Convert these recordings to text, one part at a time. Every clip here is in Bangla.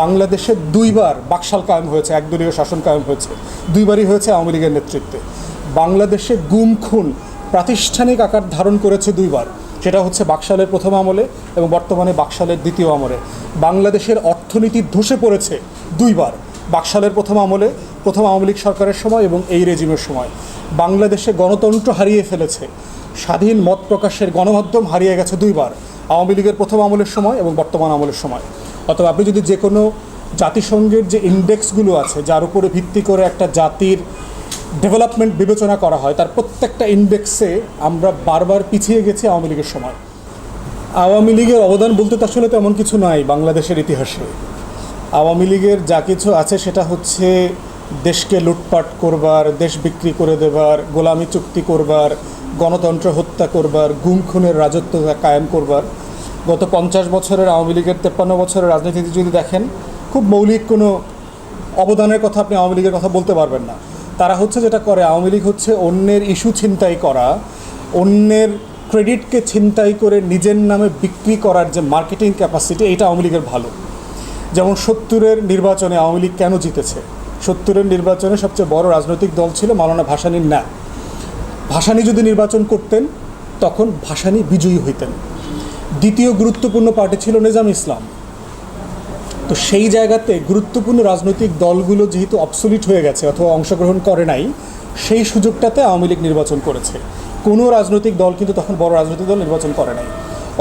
বাংলাদেশে দুইবার বাকশাল কায়েম হয়েছে, একদলীয় শাসন কায়েম হয়েছে, দুইবারই হয়েছে আওয়ামী লীগের নেতৃত্বে। বাংলাদেশে গুম, খুন, প্রাতিষ্ঠানিক আকার ধারণ করেছে দুইবার। সেটা হচ্ছে বাকশালের প্রথম আমলে এবং বর্তমানে বাকশালের দ্বিতীয় আমলে। বাংলাদেশের অর্থনীতি ধসে পড়েছে দুইবার। বাকশালের প্রথম আমলে, প্রথম আওয়ামী লীগ সরকারের সময় এবং এই রেজিমের সময়। বাংলাদেশে গণতন্ত্র হারিয়ে ফেলেছে। স্বাধীন মত প্রকাশের গণমাধ্যম হারিয়ে গেছে দুইবার। আওয়ামী লীগের প্রথম আমলের সময় এবং বর্তমান আমলের সময়। অথবা আপনি যদি যে কোনো জাতিসংঘের যে ইন্ডেক্সগুলো আছে, যার উপরে ভিত্তি করে একটা জাতির ডেভেলপমেন্ট বিবেচনা করা হয়, তার প্রত্যেকটা ইন্ডেক্সে আমরা বারবার পিছিয়ে গেছি আওয়ামী লীগের সময়। আওয়ামী লীগের অবদান বলতে তো আসলে তেমন কিছু নাই বাংলাদেশের ইতিহাসে। আওয়ামী লীগের যা কিছু আছে, সেটা হচ্ছে দেশকে লুটপাট করবার, দেশ বিক্রি করে দেবার, গোলামি চুক্তি করবার, গণতন্ত্র হত্যা করবার, গুম, খুনের রাজত্ব কায়েম করবার। গত পঞ্চাশ বছরের আওয়ামী লীগের তেপ্পান্ন বছরের রাজনীতিতে যদি দেখেন, খুব মৌলিক কোনো অবদানের কথা আপনি আওয়ামী লীগের কথা বলতে পারবেন না। তারা হচ্ছে যেটা করে, আওয়ামী লীগ হচ্ছে অন্যের ইস্যু ছিনতাই করা, অন্যের ক্রেডিটকে ছিনতাই করে নিজের নামে বিক্রি করার যে মার্কেটিং ক্যাপাসিটি, এটা আওয়ামী লীগের ভালো। যেমন সত্তরের নির্বাচনে আওয়ামী লীগ কেন জিতেছে? সত্তরের নির্বাচনে সবচেয়ে বড় রাজনৈতিক দল ছিল মাওলানা ভাসানীর না ভাসানী যদি নির্বাচন করতেন, তখন ভাসানী বিজয়ী হইতেন। দ্বিতীয় গুরুত্বপূর্ণ পার্টি ছিল নিজাম ইসলাম। তো সেই জায়গাতে গুরুত্বপূর্ণ রাজনৈতিক দলগুলো যেহেতু অবসলিট হয়ে গেছে অথবা অংশগ্রহণ করে নাই, সেই সুযোগটাতে আওয়ামী লীগ নির্বাচন করেছে। কোনো রাজনৈতিক দল কিন্তু তখন বড় রাজনৈতিক দল নির্বাচন করে নাই।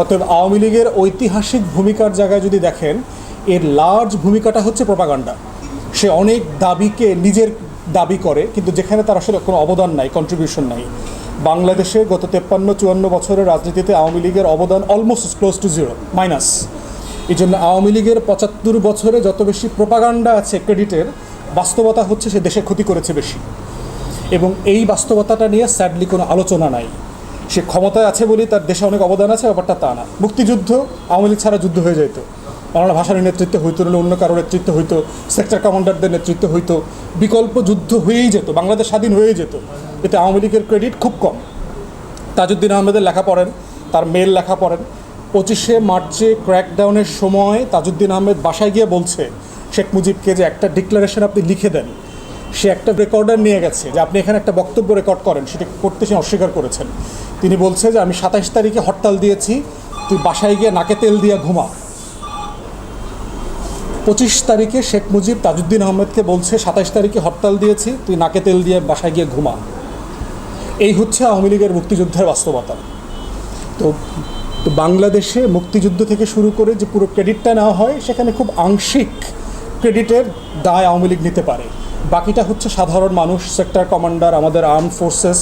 অতএব আওয়ামী লীগের ঐতিহাসিক ভূমিকার জায়গায় যদি দেখেন, এর লার্জ ভূমিকাটা হচ্ছে প্রপাগান্ডা সে অনেক দাবিকে নিজের দাবি করে, কিন্তু যেখানে তার আসলে কোনো অবদান নাই কন্ট্রিবিউশন নাই। বাংলাদেশে গত তেপ্পান্ন চুয়ান্ন বছরের রাজনীতিতে আওয়ামী লীগের অবদান almost close to zero minus এই জন্য আওয়ামী লীগের পঁচাত্তর বছরে যত বেশি প্রপাগান্ডা আছে ক্রেডিটের বাস্তবতা হচ্ছে সে দেশে ক্ষতি করেছে বেশি। এবং এই বাস্তবতাটা নিয়ে স্যাডলি কোনো আলোচনা নাই। সে ক্ষমতায় আছে বলেই তার দেশে অনেক অবদান আছে, ব্যাপারটা তা না। মুক্তিযুদ্ধ আওয়ামী লীগ ছাড়া যুদ্ধ হয়ে যেত বাংলা ভাষার নেতৃত্বে হইতো, নাহলে অন্য কারোর নেতৃত্বে হইতো সেক্টর কমান্ডারদের নেতৃত্বে হইতো, বিকল্প যুদ্ধ হয়েই যেত, বাংলাদেশ স্বাধীন হয়েই যেত। এতে আওয়ামী লীগের ক্রেডিট খুব কম। তাজউদ্দিন আহমেদের লেখা পড়েন, তার মেল লেখা পড়েন। পঁচিশে মার্চে ক্র্যাকডাউনের সময় তাজউদ্দিন আহমেদ বাসায় গিয়ে বলছে, শেখ মুজিবকে যে একটা ডিক্লারেশন আপনি লিখে দেন, সে একটা রেকর্ডার নিয়ে গেছে, যে আপনি এখানে একটা বক্তব্য রেকর্ড করেন, সেটা করতে সে অস্বীকার করেছেন। তিনি বলছে যে, আমি সাতাইশ তারিখে হরতাল দিয়েছি, তুই বাসায় গিয়ে নাকে তেল দিয়ে ঘুমা। পঁচিশ তারিখে শেখ মুজিব তাজউদ্দিন আহমেদকে বলছে, সাতাইশ তারিখে হরতাল দিয়েছি, তুই নাকে তেল দিয়ে বাসায় গিয়ে ঘুমা। এই হচ্ছে আওয়ামী লীগের মুক্তিযুদ্ধের বাস্তবতা। তো তো বাংলাদেশে মুক্তিযুদ্ধ থেকে শুরু করে যে পুরো ক্রেডিটটা নেওয়া হয়, সেখানে খুব আংশিক ক্রেডিটের দায় আওয়ামী লীগ নিতে পারে। বাকিটা হচ্ছে সাধারণ মানুষ, সেক্টর কমান্ডার, আমাদের আর্ম ফোর্সেস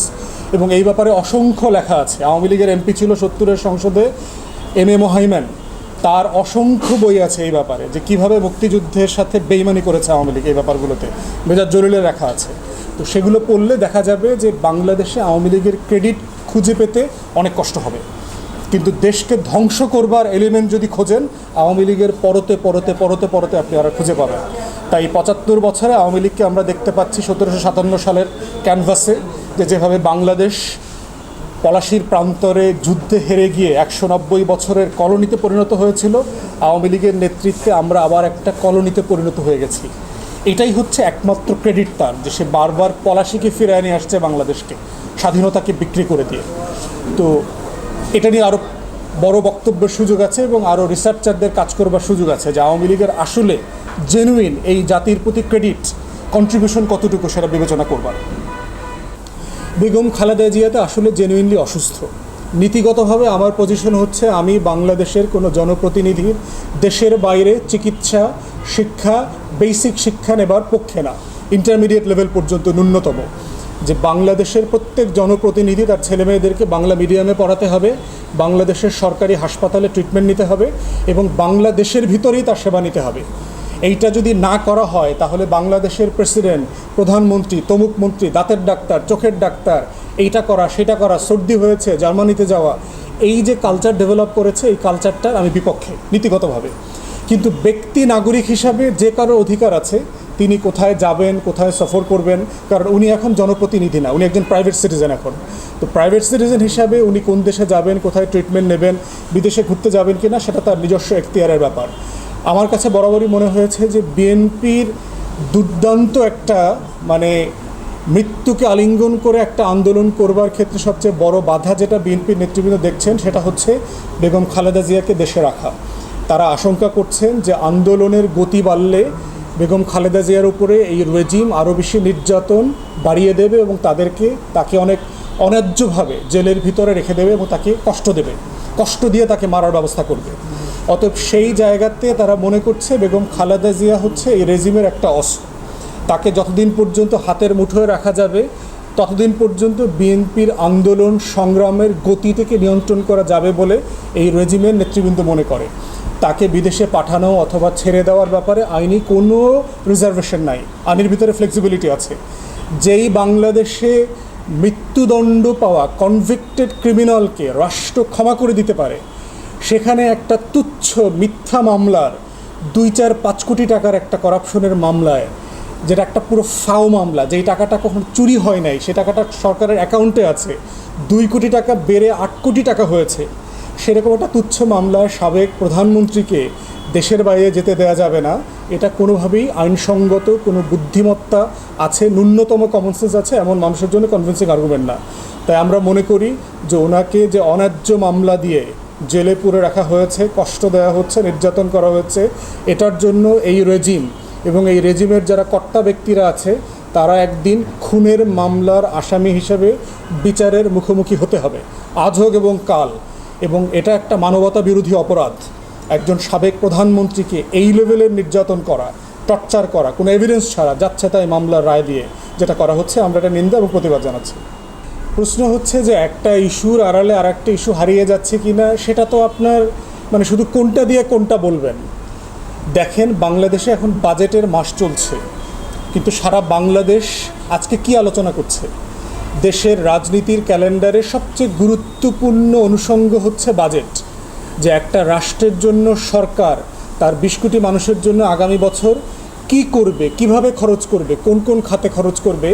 এবং এই ব্যাপারে অসংখ্য লেখা আছে। আওয়ামী লীগের এমপি ছিল সত্তরের সংসদে এম এ মোহাইম্যান তার অসংখ্য বই আছে এই ব্যাপারে, যে কীভাবে মুক্তিযুদ্ধের সাথে বেইমানি করেছে আওয়ামী লীগ এই ব্যাপারগুলোতে। মেজার জলিলে রাখা আছে। তো সেগুলো পড়লে দেখা যাবে যে বাংলাদেশে আওয়ামী লীগের ক্রেডিট খুঁজে পেতে অনেক কষ্ট হবে। কিন্তু দেশকে ধ্বংস করবার এলিমেন্ট যদি খোঁজেন, আওয়ামী লীগের পরতে পরতে পরতে পরতে আপনি আর খুঁজে পাবেন। তাই পঁচাত্তর বছরে আওয়ামী লীগকে আমরা দেখতে পাচ্ছি সতেরোশো সাতান্ন সালের ক্যানভাসে যে যেভাবে বাংলাদেশ পলাশির প্রান্তরে যুদ্ধে হেরে গিয়ে একশো নব্বই বছরের কলোনিতে পরিণত হয়েছিল। আওয়ামী লীগের নেতৃত্বে আমরা আবার একটা কলোনিতে পরিণত হয়ে গেছি। এটাই হচ্ছে একমাত্র ক্রেডিট তার যে সে বারবার পলাশিকে ফিরিয়ে নিয়ে আসছে বাংলাদেশকে, স্বাধীনতাকে বিক্রি করে দিয়ে। তো এটা নিয়ে আরও বড় বক্তব্যের সুযোগ আছে এবং আরও রিসার্চারদের কাজ করবার সুযোগ আছে যে আওয়ামী লীগের আসলে জেনুইন এই জাতির প্রতি ক্রেডিট কন্ট্রিবিউশন কতটুকু সেটা বিবেচনা করবার। বেগম খালেদা জিয়াতে আসলে জেনুইনলি অসুস্থ। নীতিগতভাবে আমার পজিশন হচ্ছে আমি বাংলাদেশের কোনো জনপ্রতিনিধির দেশের বাইরে চিকিৎসা, শিক্ষা বেসিক শিক্ষা নেবার পক্ষে না। ইন্টারমিডিয়েট লেভেল পর্যন্ত ন্যূনতম। যে বাংলাদেশের প্রত্যেক জনপ্রতিনিধি তার ছেলেমেয়েদেরকে বাংলা মিডিয়ামে পড়াতে হবে, বাংলাদেশের সরকারি হাসপাতালে ট্রিটমেন্ট নিতে হবে এবং বাংলাদেশের ভিতরেই তার সেবা নিতে হবে। এইটা যদি না করা হয়, তাহলে বাংলাদেশের প্রেসিডেন্ট, প্রধানমন্ত্রী, তমুক মন্ত্রী, দাঁতের ডাক্তার, চোখের ডাক্তার, এইটা করা, সেটা করা, সর্দি হয়েছে, জার্মানিতে যাওয়া, এই যে কালচার ডেভেলপ করেছে, এই কালচারটার আমি বিপক্ষে, নীতিগতভাবে। কিন্তু ব্যক্তি নাগরিক হিসাবে যে কারও অধিকার আছে, তিনি কোথায় যাবেন, কোথায় সফর করবেন, কারণ উনি এখন জনপ্রতিনিধি না, উনি একজন প্রাইভেট সিটিজেন এখন। তো প্রাইভেট সিটিজেন হিসাবে উনি কোন দেশে যাবেন, কোথায় ট্রিটমেন্ট নেবেন, বিদেশে ঘুরতে যাবেন কিনা, সেটা তার নিজস্ব এখতিয়ারের ব্যাপার। আমার কাছে বরাবরই মনে হয়েছে যে বিএনপির দুর্দান্ত একটা মানে মৃত্যুকে আলিঙ্গন করে একটা আন্দোলন করবার ক্ষেত্রে সবচেয়ে বড় বাধা যেটা বিএনপির নেতৃবৃন্দ দেখছেন সেটা হচ্ছে বেগম খালেদা জিয়াকে দেশে রাখা। তারা আশঙ্কা করছেন যে আন্দোলনের গতি বাড়লে বেগম খালেদা জিয়ার উপরে এই রেজিম আরও বেশি নির্যাতন বাড়িয়ে দেবে এবং তাদেরকে তাকে অনেক অন্যায্যভাবে জেলের ভিতরে রেখে দেবে এবং তাকে কষ্ট দেবে। কষ্ট দিয়ে তাকে মারার ব্যবস্থা করবে। অতএব সেই জায়গাতে তারা মনে করছে বেগম খালেদা জিয়া হচ্ছে এই রেজিমের একটা অস্ত্র। তাকে যতদিন পর্যন্ত হাতের মুঠোয় রাখা যাবে, ততদিন পর্যন্ত বিএনপির আন্দোলন সংগ্রামের গতি থেকে নিয়ন্ত্রণ করা যাবে বলে এই রেজিমের নেতৃবৃন্দ মনে করে। তাকে বিদেশে পাঠানো অথবা ছেড়ে দেওয়ার ব্যাপারে আইনি কোনো রিজার্ভেশন নাই। আইনের ভিতরে ফ্লেক্সিবিলিটি আছে। যেই বাংলাদেশে মৃত্যুদণ্ড পাওয়া কনভিক্টেড ক্রিমিনালকে রাষ্ট্র ক্ষমা করে দিতে পারে সেখানে একটা তুচ্ছ মিথ্যা মামলার দুই চার পাঁচ কোটি টাকার একটা করাপশনের মামলায়, যেটা একটা পুরো ফাও মামলা, যেই টাকাটা কখন চুরি হয় নাই, সে টাকাটা সরকারের অ্যাকাউন্টে আছে, দুই কোটি টাকা বেড়ে আট কোটি টাকা হয়েছে। সেরকম একটা তুচ্ছ মামলায় সাবেক প্রধানমন্ত্রীকে দেশের বাইরে যেতে দেওয়া যাবে না। এটা কোনোভাবেই আইনসঙ্গত কোনো বুদ্ধিমত্তা আছে, ন্যূনতম কমন সেন্স আছে, এমন মানুষের জন্য কনভিন্সিং আর্গুমেন্ট না। তাই আমরা মনে করি যে ওনাকে যে অন্যায্য মামলা দিয়ে জেলে পুরে রাখা হয়েছে, কষ্ট দেওয়া হচ্ছে, নির্যাতন করা হয়েছে। এটার জন্য এই রেজিম এবং এই রেজিমের যারা কর্তা ব্যক্তিরা আছে, তারা একদিন খুনের মামলার আসামি হিসেবে বিচারের মুখোমুখি হতে হবে, আজ হোক এবং কাল। এবং এটা একটা মানবতা বিরোধী অপরাধ। একজন সাবেক প্রধানমন্ত্রীকে এই লেভেলের নির্যাতন করা, টর্চার করা, কোনো এভিডেন্স ছাড়া যাচ্ছে তাই মামলার রায় দিয়ে যেটা করা হচ্ছে, আমরা এটা নিন্দা এবং প্রতিবাদ জানাচ্ছি। প্রশ্ন হচ্ছে যে একটা ইস্যুর আড়ালে আর একটা ইস্যু হারিয়ে যাচ্ছে কি না সেটা তো আপনার মানে শুধু কোনটা দিয়ে কোনটা বলবেন? দেখেন, বাংলাদেশে এখন বাজেটের মাস চলছে, কিন্তু সারা বাংলাদেশ আজকে কি আলোচনা করছে? দেশের রাজনীতির ক্যালেন্ডারে সবচেয়ে গুরুত্বপূর্ণ অনুষঙ্গ হচ্ছে বাজেট, যে একটা রাষ্ট্রের জন্য সরকার, তার বিশ কোটি মানুষের জন্য আগামী বছর কি করবে, কীভাবে খরচ করবে, কোন কোন খাতে খরচ করবে,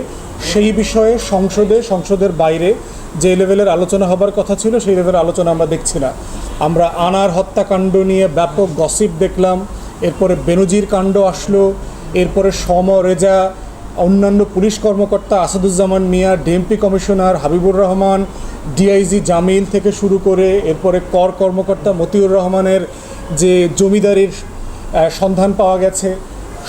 সেই বিষয়ে সংসদে, সংসদের বাইরে যে লেভেলের আলোচনা হবার কথা ছিল, সেই লেভেলের আলোচনা আমরা দেখছি না। আমরা আনার হত্যাকাণ্ড নিয়ে ব্যাপক গসিপ দেখলাম, এরপরে বেনজির কাণ্ড আসলো, এরপরে সম রেজা, অন্যান্য পুলিশ কর্মকর্তা Asaduzzaman Mia, DMP commissioner Habibur Rahman, DIG Jamil থেকে শুরু করে, এরপরে কর কর্মকর্তা মতিউর রহমানের যে জমিদারির সন্ধান পাওয়া গেছে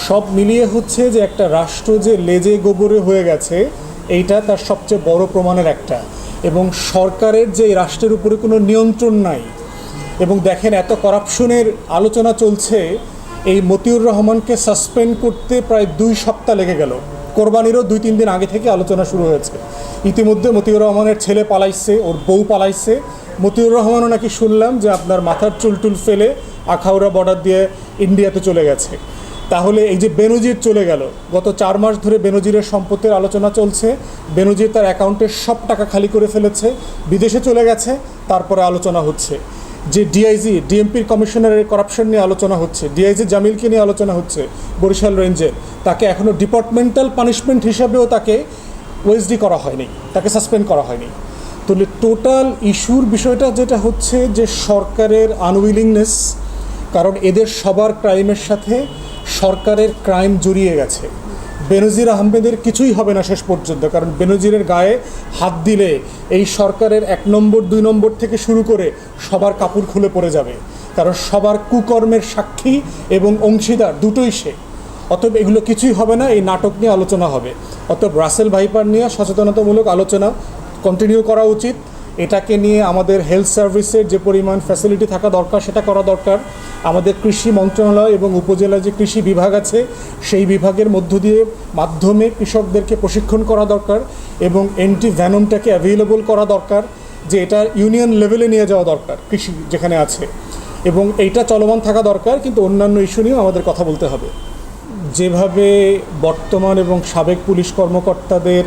সব মিলিয়ে হচ্ছে যে একটা রাষ্ট্র যে লেজে গোবরে হয়ে গেছে, এইটা তার সবচেয়ে বড় প্রমাণের একটা। এবং সরকারের যে রাষ্ট্রের উপরে কোনো নিয়ন্ত্রণ নাই। এবং দেখেন এত করাপশনের আলোচনা চলছে, এই মতিউর রহমানকে সাসপেন্ড করতে প্রায় দুই সপ্তাহ লেগে গেল। কোরবানিরও দুই তিন দিন আগে থেকে আলোচনা শুরু হয়েছে। ইতিমধ্যে মতিউর রহমানের ছেলে পালাইছে, ওর বউ পালাইছে। মতিউর রহমানও নাকি শুনলাম যে আপনার মাথার চুলটুল ফেলে আখাউড়া বর্ডার দিয়ে ইন্ডিয়াতে চলে গেছে। তাহলে এই যে বেনজির চলে গেল, গত চার মাস ধরে বেনজিরের সম্পত্তির আলোচনা চলছে, বেনজির তার অ্যাকাউন্টের সব টাকা খালি করে ফেলেছে, বিদেশে চলে গেছে, তারপরে আলোচনা হচ্ছে। যে ডিআইজি ডিএমপির কমিশনারের করাপশন নিয়ে আলোচনা হচ্ছে ডিআইজি জামিলকে নিয়ে আলোচনা হচ্ছে বরিশাল রেঞ্জের, তাকে এখনও ডিপার্টমেন্টাল পানিশমেন্ট হিসাবেও তাকে ওএসডি করা হয়নি, তাকে সাসপেন্ড করা হয়নি। তাহলে টোটাল ইস্যুর বিষয়টা যেটা হচ্ছে যে সরকারের আনউইলিংনেস কারণ এদের সবার ক্রাইমের সাথে সরকারের ক্রাইম জড়িয়ে গেছে। বেনজির আহমেদের কিছুই হবে না শেষ পর্যন্ত, কারণ বেনজিরের গায়ে হাত দিলে এই সরকারের এক নম্বর, দুই নম্বর থেকে শুরু করে সবার কাপড় খুলে পড়ে যাবে। কারণ সবার কুকর্মের সাক্ষী এবং অংশীদার দুটোই সে। অতএব এগুলো কিছুই হবে না, এই নাটক নিয়ে আলোচনা হবে। অতএব রাসেল ভাইপার নিয়ে সচেতনতামূলক আলোচনা কন্টিনিউ করা উচিত। এটাকে নিয়ে আমাদের হেলথ সার্ভিসের যে পরিমাণ ফ্যাসিলিটি থাকা দরকার, সেটা করা দরকার। আমাদের কৃষি মন্ত্রণালয় এবং উপজেলা যে কৃষি বিভাগ আছে, সেই বিভাগের মধ্য দিয়ে মাধ্যমে কৃষকদেরকে প্রশিক্ষণ করা দরকার এবং এন্টি ভ্যানমটাকে অ্যাভেলেবল করা দরকার, যে এটা ইউনিয়ন লেভেলে নিয়ে যাওয়া দরকার কৃষি যেখানে আছে। এবং এইটা চলমান থাকা দরকার, কিন্তু অন্যান্য ইস্যু নিয়েও আমাদের কথা বলতে হবে। যেভাবে বর্তমান এবং সাবেক পুলিশ কর্মকর্তাদের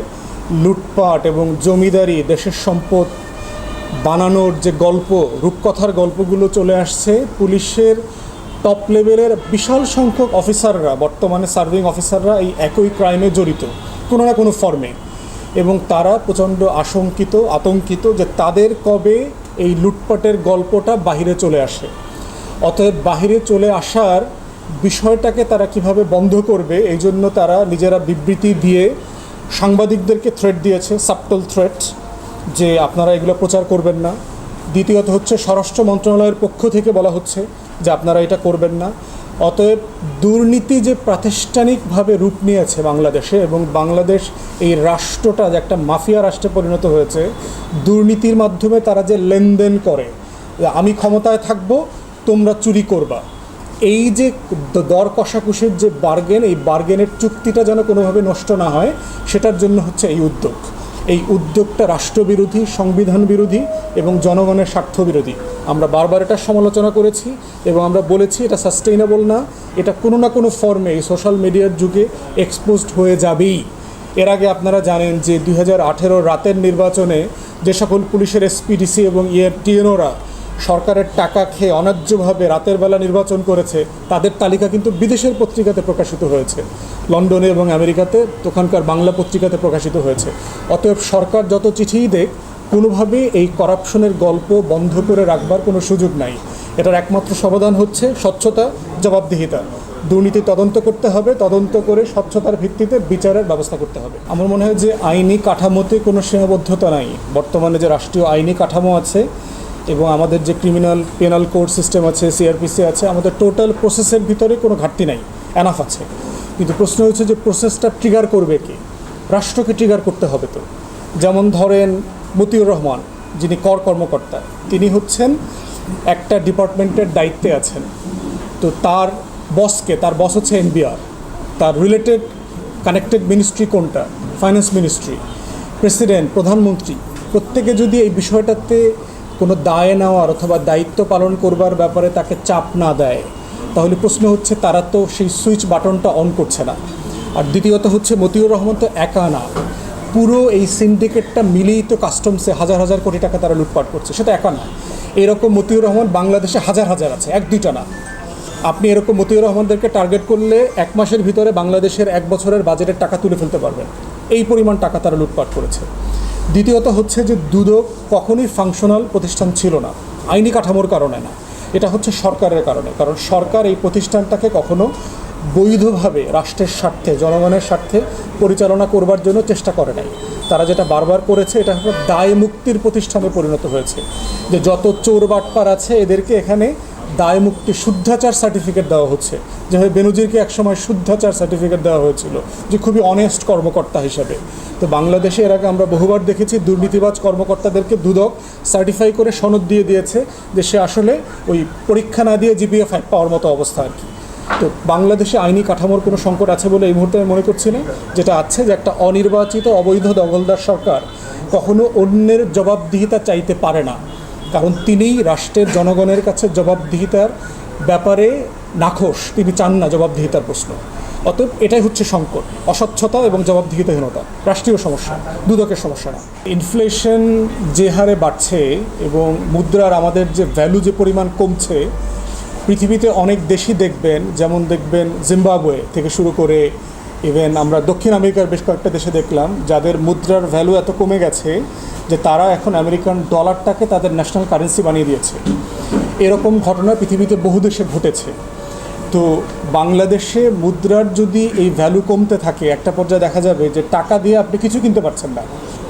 লুটপাট এবং জমিদারি, দেশের সম্পদ বানানোর যে গল্প, রূপকথার গল্পগুলো চলে আসছে, পুলিশের টপ লেভেলের বিশাল সংখ্যক অফিসাররা বর্তমানে সার্ভিং অফিসাররা এই একই ক্রাইমে জড়িত, কোনো না কোনো ফর্মে এবং তারা প্রচণ্ড আশঙ্কিত, আতঙ্কিত যে তাদের কবে এই লুটপাটের গল্পটা বাহিরে চলে আসে। অতএব বাহিরে চলে আসার বিষয়টাকে তারা কীভাবে বন্ধ করবে এই জন্য তারা নিজেরা বিবৃতি দিয়ে সাংবাদিকদেরকে থ্রেট দিয়েছে সাবটল থ্রেট যে আপনারা এগুলো প্রচার করবেন না। দ্বিতীয়ত হচ্ছে স্বরাষ্ট্র মন্ত্রণালয়ের পক্ষ থেকে বলা হচ্ছে যে আপনারা এটা করবেন না। অতএব দুর্নীতি যে প্রাতিষ্ঠানিকভাবে রূপ নিয়েছে বাংলাদেশে এবং বাংলাদেশ এই রাষ্ট্রটা যে একটা মাফিয়া রাষ্ট্রে পরিণত হয়েছে, দুর্নীতির মাধ্যমে তারা যে লেনদেন করে, আমি ক্ষমতায় থাকব, তোমরা চুরি করবা। এই যে দর কষাকষির যে বার্গেন এই বার্গেনের চুক্তিটা যেন কোনোভাবে নষ্ট না হয়, সেটার জন্য হচ্ছে এই উদ্যোগ। এই উদ্যোগটা রাষ্ট্রবিরোধী সংবিধান বিরোধী এবং জনগণের স্বার্থ বিরোধী আমরা বারবার এটা সমালোচনা করেছি এবং আমরা বলেছি এটা সাস্টেইনেবল না, এটা কোনো না কোনো ফর্মে এই সোশ্যাল মিডিয়ার যুগে এক্সপোজড হয়ে যাবেই। এর আগে আপনারা জানেন যে দুই হাজার আঠেরো রাতের নির্বাচনে যে সকল পুলিশের এসপিডিসি এবং ইয়ে টিএনওরা সরকারের টাকা খেয়ে অন্যায্যভাবে রাতের বেলা নির্বাচন করেছে, তাদের তালিকা কিন্তু বিদেশের পত্রিকাতে প্রকাশিত হয়েছে। লন্ডনে এবং আমেরিকাতে ওখানকার বাংলা পত্রিকাতে প্রকাশিত হয়েছে। অতএব সরকার যত চিঠিই দেখ কোনোভাবে এই করাপশনের গল্প বন্ধ করে রাখবার কোনো সুযোগ নাই। এটার একমাত্র সমাধান হচ্ছে স্বচ্ছতা, জবাবদিহিতা। দুর্নীতি তদন্ত করতে হবে, তদন্ত করে স্বচ্ছতার ভিত্তিতে বিচারের ব্যবস্থা করতে হবে। আমার মনে হয় যে আইনি কাঠামোতে কোনো সীমাবদ্ধতা নাই। বর্তমানে যে রাষ্ট্রীয় আইনি কাঠামো আছে এবং আমাদের যে ক্রিমিনাল পেনাল কোড সিস্টেম আছে সিআরপিসি আছে, আমাদের টোটাল প্রসেসের ভিতরে কোনো ঘাটতি নাই এনাফ আছে। কিন্তু প্রশ্ন হচ্ছে যে প্রসেসটা ট্রিগার করবে কে? রাষ্ট্রকে ট্রিগার করতে হবে তো। যেমন ধরেন মতিউর রহমান, যিনি কর কর্মকর্তা, তিনি হচ্ছেন একটা ডিপার্টমেন্টের দায়িত্বে আছেন। তো তার বসকে তার বস হচ্ছে এনবিআর তার রিলেটেড কানেক্টেড মিনিস্ট্রি কোনটা? ফাইন্যান্স মিনিস্ট্রি প্রেসিডেন্ট প্রধানমন্ত্রী, প্রত্যেকে যদি এই বিষয়টাতে কোনো দায় নেওয়ার অথবা দায়িত্ব পালন করবার ব্যাপারে তাকে চাপ না দেয়। তাহলে প্রশ্ন হচ্ছে, তারা তো সেই সুইচ বাটনটা অন করছে না। আর দ্বিতীয়ত হচ্ছে, মতিউর রহমান তো একা না। পুরো এই সিন্ডিকেটটা মিলেই তো কাস্টমসে হাজার হাজার কোটি টাকা তারা লুটপাট করছে। সেটা একা না। এরকম মতিউর রহমান বাংলাদেশে হাজার হাজার আছে, এক দুইটা না। আপনি এরকম মতিউর রহমানদেরকে টার্গেট করলে এক মাসের ভিতরে বাংলাদেশের এক বছরের বাজেটের টাকা তুলে ফেলতে পারবেন। এই পরিমাণ টাকা তারা লুটপাট করেছে। দ্বিতীয়ত হচ্ছে যে দুদক কখনোই ফাংশনাল প্রতিষ্ঠান ছিল না। আইনি কাঠামোর কারণে না। এটা হচ্ছে সরকারের কারণে। কারণ সরকার এই প্রতিষ্ঠানটাকে কখনো বৈধভাবে রাষ্ট্রের স্বার্থে, জনগণের স্বার্থে পরিচালনা করবার জন্য চেষ্টা করে নাই। তারা যেটা বারবার করেছে, এটা হলো দায় মুক্তির প্রতিষ্ঠানে পরিণত হয়েছে। যে যত চোর বাটপার আছে, এদেরকে এখানে দায় মুক্তি শুদ্ধাচার সার্টিফিকেট দেওয়া হচ্ছে। যেভাবে বেনজিরকে একসময় শুদ্ধাচার সার্টিফিকেট দেওয়া হয়েছিল, যে খুবই অনেস্ট কর্মকর্তা হিসাবে। তো বাংলাদেশে এর আগে আমরা বহুবার দেখেছি দুর্নীতিবাজ কর্মকর্তাদেরকে দুদক সার্টিফাই করে সনদ দিয়ে দিয়েছে, যে সে আসলে ওই পরীক্ষা না দিয়ে জিপিএ ফাইভ পাওয়ার মতো অবস্থা আর কি। তো বাংলাদেশে আইনি কাঠামোর কোনো সংকট আছে বলে এই মুহূর্তে আমি মনে করছি না। যেটা আছে যে একটা অনির্বাচিত অবৈধ দখলদার সরকার কখনো অন্যের জবাবদিহিতা চাইতে পারে না। কারণ তিনিই রাষ্ট্রের জনগণের কাছে জবাবদিহিতার ব্যাপারে নাখোশ। তিনি চান না জবাবদিহিতার প্রশ্ন। অতএব এটাই হচ্ছে সংকট, অস্বচ্ছতা এবং জবাবদিহিতাহীনতা। রাষ্ট্রীয় সমস্যা, দুদকের সমস্যা না। ইনফ্লেশন যে হারে বাড়ছে এবং মুদ্রার আমাদের যে ভ্যালু যে পরিমাণ কমছে, পৃথিবীতে অনেক দেশই দেখবেন, যেমন দেখবেন জিম্বাবুয়ে থেকে শুরু করে ইভেন আমরা দক্ষিণ আমেরিকার বেশ কয়েকটা দেশে দেখলাম, যাদের মুদ্রার ভ্যালু এত কমে গেছে যে তারা এখন আমেরিকান ডলারটাকে তাদের ন্যাশনাল কারেন্সি বানিয়ে দিয়েছে। এরকম ঘটনা পৃথিবীতে বহু দেশে ঘটেছে। তো বাংলাদেশে মুদ্রার যদি এই ভ্যালু কমতে থাকে, একটা পর্যায়ে দেখা যাবে যে টাকা দিয়ে আপনি কিছু কিনতে পারছেন না।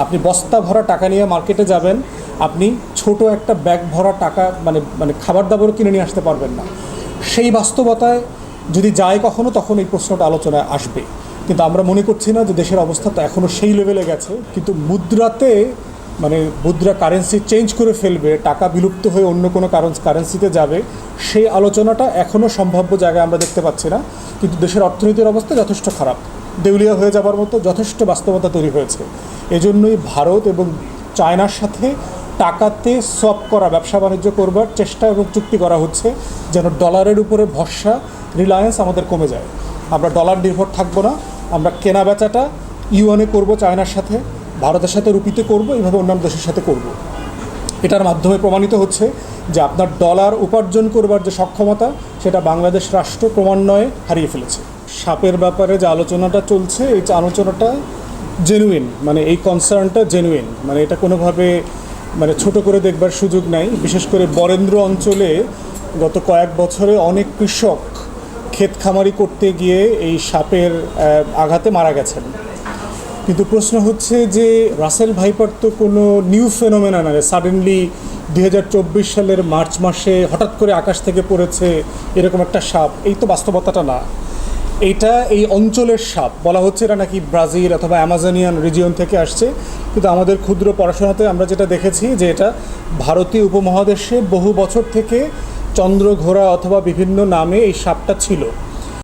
আপনি বস্তা ভরা টাকা নিয়ে মার্কেটে যাবেন, আপনি ছোট একটা ব্যাগ ভরা টাকা মানে মানে খাবার দাবারও কিনে নিয়ে আসতে পারবেন না। সেই বাস্তবতায় যদি যায় কখনো, তখন এই প্রশ্নটা আলোচনায় আসবে। কিন্তু আমরা মনে করছি না যে দেশের অবস্থা তো এখনও সেই লেভেলে গেছে। কিন্তু মুদ্রাতে মানে মুদ্রা কারেন্সি চেঞ্জ করে ফেলবে, টাকা বিলুপ্ত হয়ে অন্য কোনো কারণ কারেন্সিতে যাবে, সেই আলোচনাটা এখনও সম্ভাব্য জায়গায় আমরা দেখতে পাচ্ছি না। কিন্তু দেশের অর্থনীতির অবস্থা যথেষ্ট খারাপ। দেউলিয়া হয়ে যাবার মতো যথেষ্ট বাস্তবতা তৈরি হয়েছে। এজন্যই ভারত এবং চায়নার সাথে টাকাতে সপ করা, ব্যবসা বাণিজ্য করবার চেষ্টা এবং চুক্তি করা হচ্ছে যেন ডলারের উপরে ভরসা, রিলায়েন্স আমাদের কমে যায়। আমরা ডলার নির্ভর থাকব না, আমরা কেনা বেচাটা ইউএনে করব, চায়নার সাথে, ভারতের সাথে রুপিতে করব এইভাবে অন্যান্য দেশের সাথে করব। এটার মাধ্যমে প্রমাণিত হচ্ছে যে আপনার ডলার উপার্জন করবার যে সক্ষমতা, সেটা বাংলাদেশ রাষ্ট্র ক্রমান্বয়ে হারিয়ে ফেলেছে। সাপের ব্যাপারে যে আলোচনাটা চলছে, এই আলোচনাটা জেনুইন মানে এই কনসার্নটা জেনুইন মানে এটা কোনোভাবে মানে ছোট করে দেখবার সুযোগ নাই। বিশেষ করে বরেন্দ্র অঞ্চলে গত কয়েক বছরে অনেক কৃষক ক্ষেত খামারি করতে গিয়ে এই সাপের আঘাতে মারা গেছেন। কিন্তু প্রশ্ন হচ্ছে যে রাসেল ভাইপার তো কোনো নিউ ফেনোমেনা নয় সাডেনলি দু হাজার চব্বিশ সালের মার্চ মাসে হঠাৎ করে আকাশ থেকে পড়েছে এরকম একটা সাপ। এই তো বাস্তবতাটা না। এইটা এই অঞ্চলের সাপ। বলা হচ্ছে এটা নাকি ব্রাজিল অথবা অ্যামাজনিয়ান রিজিয়ন থেকে আসছে। কিন্তু আমাদের ক্ষুদ্র পড়াশোনাতে আমরা যেটা দেখেছি যে এটা ভারতীয় উপমহাদেশে বহু বছর থেকে চন্দ্রঘোড়া অথবা বিভিন্ন নামে এই সাপটা ছিল।